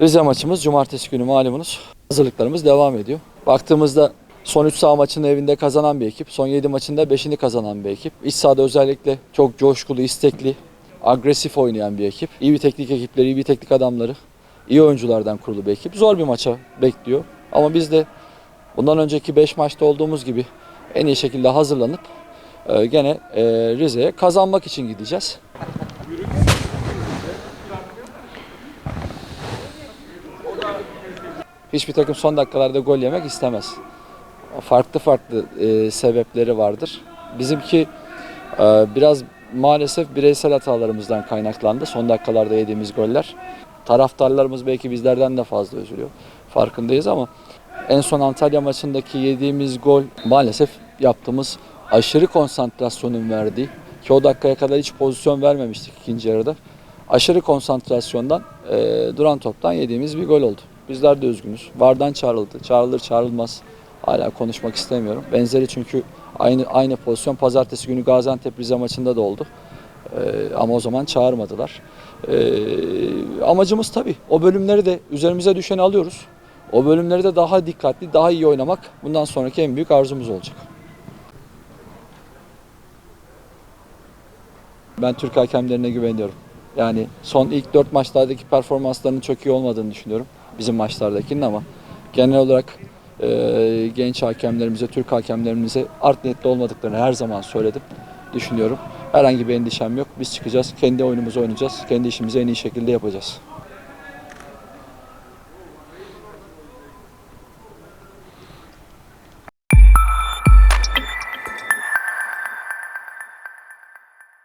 Rize maçımız cumartesi günü malumunuz. Hazırlıklarımız devam ediyor. Baktığımızda son 3 saha maçını evinde kazanan bir ekip. Son 7 maçında 5'ini kazanan bir ekip. İç sahada özellikle çok coşkulu, istekli, agresif oynayan bir ekip. İyi bir teknik ekipleri, iyi bir teknik adamları, iyi oyunculardan kurulu bir ekip. Zor bir maça bekliyor. Ama biz de bundan önceki 5 maçta olduğumuz gibi en iyi şekilde hazırlanıp e, gene e, Rize'ye kazanmak için gideceğiz. Hiçbir takım son dakikalarda gol yemek istemez. Farklı farklı e, sebepleri vardır. Bizimki e, biraz maalesef bireysel hatalarımızdan kaynaklandı. Son dakikalarda yediğimiz goller. Taraftarlarımız belki bizlerden de fazla üzülüyor. Farkındayız ama en son Antalya maçındaki yediğimiz gol maalesef yaptığımız aşırı konsantrasyonun verdiği ki o dakikaya kadar hiç pozisyon vermemiştik ikinci yarıda. Aşırı konsantrasyondan e, duran toptan yediğimiz bir gol oldu. Bizler de üzgünüz. Vardan çağrıldı. Çağrılır çağrılmaz. Hala konuşmak istemiyorum. Benzeri çünkü aynı aynı pozisyon pazartesi günü Gaziantep Rize maçında da oldu. Ee, ama o zaman çağırmadılar. Ee, amacımız tabii o bölümleri de üzerimize düşeni alıyoruz. O bölümleri de daha dikkatli, daha iyi oynamak bundan sonraki en büyük arzumuz olacak. Ben Türk hakemlerine güveniyorum. Yani son ilk dört maçlardaki performanslarının çok iyi olmadığını düşünüyorum. Bizim maçlardakinin ama genel olarak e, genç hakemlerimize, Türk hakemlerimize art niyetli olmadıklarını her zaman söyledim. Düşünüyorum. Herhangi bir endişem yok. Biz çıkacağız. Kendi oyunumuzu oynayacağız. Kendi işimizi en iyi şekilde yapacağız.